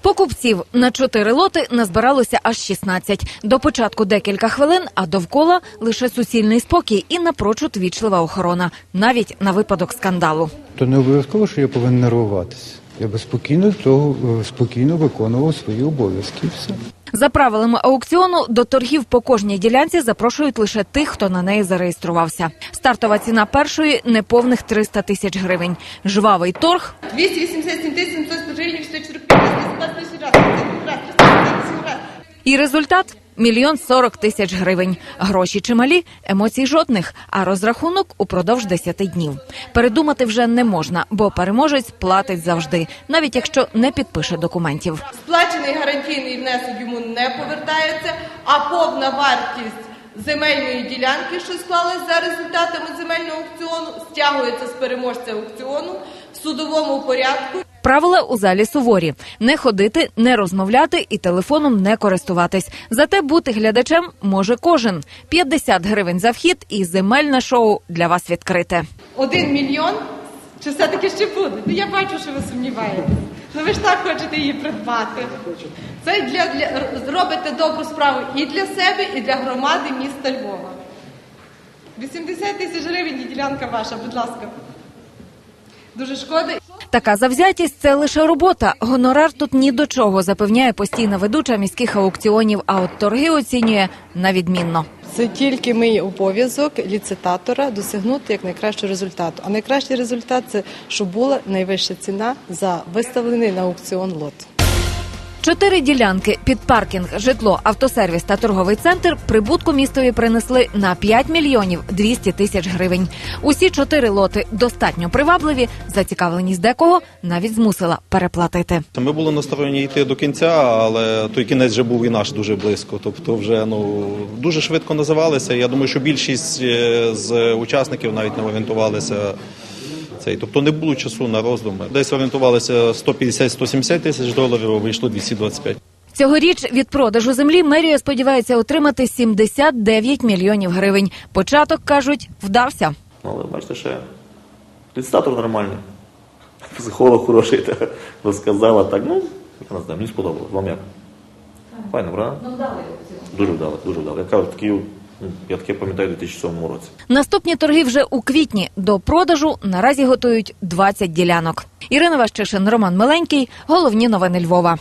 Покупців на чотири лоти назбиралося аж 16. До початку декілька хвилин, а довкола лише суцільний спокій і напрочуд вічлива охорона, навіть на випадок скандалу. То не обов'язково, що я повинен нервуватися. Я би спокійно того е, спокійно виконував свої обов'язки. Все. За правилами аукціону до торгів по кожній ділянці запрошують лише тих, хто на неї зареєструвався. Стартова ціна першої неповних 300 тисяч гривень. Жвавий торг 287 тисяч 700 гривень, 145 тисяч раз, 377 тисяч. і результат мільйон сорок тисяч гривень. Гроші чималі, емоцій жодних, а розрахунок упродовж 10 днів. Передумати вже не можна, бо переможець платить завжди, навіть якщо не підпише документів. Сплачений гарантійний внесок йому не повертається, а повна вартість земельної ділянки, що склалась за результатами земельного аукціону, стягується з переможця аукціону в судовому порядку. Правила у залі суворі: не ходити, не розмовляти і телефоном не користуватись. Зате бути глядачем може кожен. 50 гривень за вхід і земельне шоу для вас відкрите. Один мільйон. Чи все-таки ще буде? Ну я бачу, що ви сумніваєтесь. Ну ви ж так хочете її придбати. Це для, для зробите добру справу і для себе, і для громади міста Львова. 80 тисяч гривень і ділянка ваша, будь ласка. Дуже шкода. Така завзятість це лише робота. Гонорар тут ні до чого, запевняє постійна ведуча міських аукціонів. А от торги оцінює на відмінно. Це тільки мій обов'язок ліцитатора досягнути як найкращого результату. А найкращий результат це щоб була найвища ціна за виставлений на аукціон лот. Чотири ділянки під паркінг, житло, автосервіс та торговий центр прибутку містові принесли на 5 мільйонів 200 тисяч гривень. Усі чотири лоти достатньо привабливі. Зацікавленість декого навіть змусила переплатити. Ми були наставлені йти до кінця, але той кінець вже був і наш дуже близько. Тобто, вже ну дуже швидко називалися. Я думаю, що більшість е, з учасників навіть не орієнтувалися. Цей, тобто не було часу на роздуми. Десь орієнтувалися 150-170 тисяч доларів, а вийшло 225. Цьогоріч від продажу землі мерія сподівається отримати 79 мільйонів гривень. Початок кажуть, вдався. Ну, але бачите, ще ліцитатор нормальний. Психолог хороший, та розказала так. Ну, я не знаю, мені сподобалось. Вам як? Файно, правда? Ну, вдали. Дуже вдали, дуже вдали. Я кажу, такі, ну, я таке пам'ятаю у 2007 році. Наступні торги вже у квітні. До продажу наразі готують 20 ділянок. Ірина Ващишин, Роман Миленький. Головні новини Львова.